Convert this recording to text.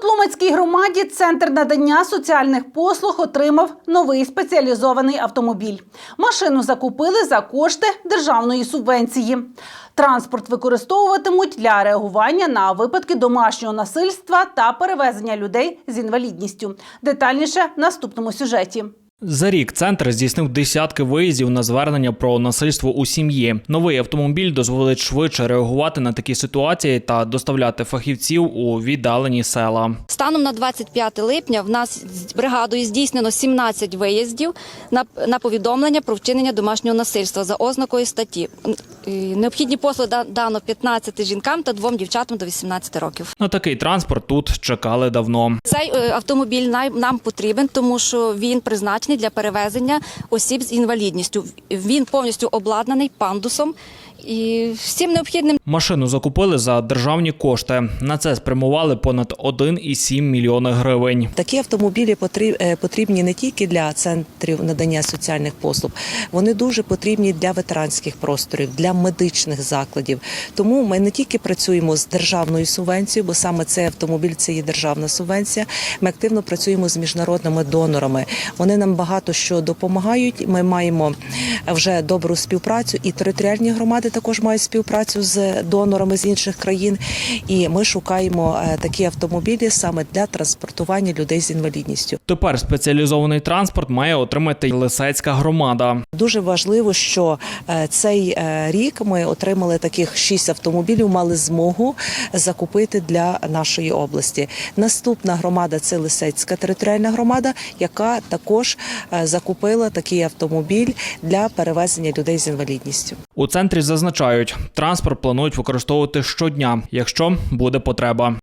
Котлумацькій громаді центр надання соціальних послуг отримав новий спеціалізований автомобіль. Машину закупили за кошти державної субвенції. Транспорт використовуватимуть для реагування на випадки домашнього насильства та перевезення людей з інвалідністю. Детальніше в наступному сюжеті. За рік центр здійснив десятки виїздів на звернення про насильство у сім'ї. Новий автомобіль дозволить швидше реагувати на такі ситуації та доставляти фахівців у віддалені села. Станом на 25 липня в нас з бригадою здійснено 17 виїздів на, на повідомлення про вчинення домашнього насильства за ознакою статті. Необхідні послуги дано 15 жінкам та двом дівчатам до 18 років. На такий транспорт тут чекали давно. Цей е, автомобіль нам потрібен, тому що він призначений для перевезення осіб з інвалідністю. Він повністю обладнаний пандусом і всім необхідним Машину закупили за державні кошти. На це спрямували понад 1,7 мільйони гривень. Такі автомобілі потріб- е, потрібні не тільки для центрів надання соціальних послуг, вони дуже потрібні для ветеранських просторів, для медичних закладів. Тому ми не тільки працюємо з державною субвенцією, бо саме цей автомобіль це є державна субвенція. Ми активно працюємо з міжнародними донорами. Вони нам багато що допомагають. Ми маємо вже добру співпрацю, і територіальні громади також мають співпрацю з донорами з інших країн. І ми шукаємо е, такі автомобілі саме для транспортування людей з інвалідністю. Тепер спеціалізований транспорт має отримати Лисецька громада. Дуже важливо, що е, цей е, рік ми отримали таких шість автомобілів, мали змогу закупити для нашої області. Наступна громада це Лисецька територіальна громада, яка також закупила такий автомобіль для перевезення людей з інвалідністю. У центрі зазначають, транспорт планують використовувати щодня, якщо буде потреба.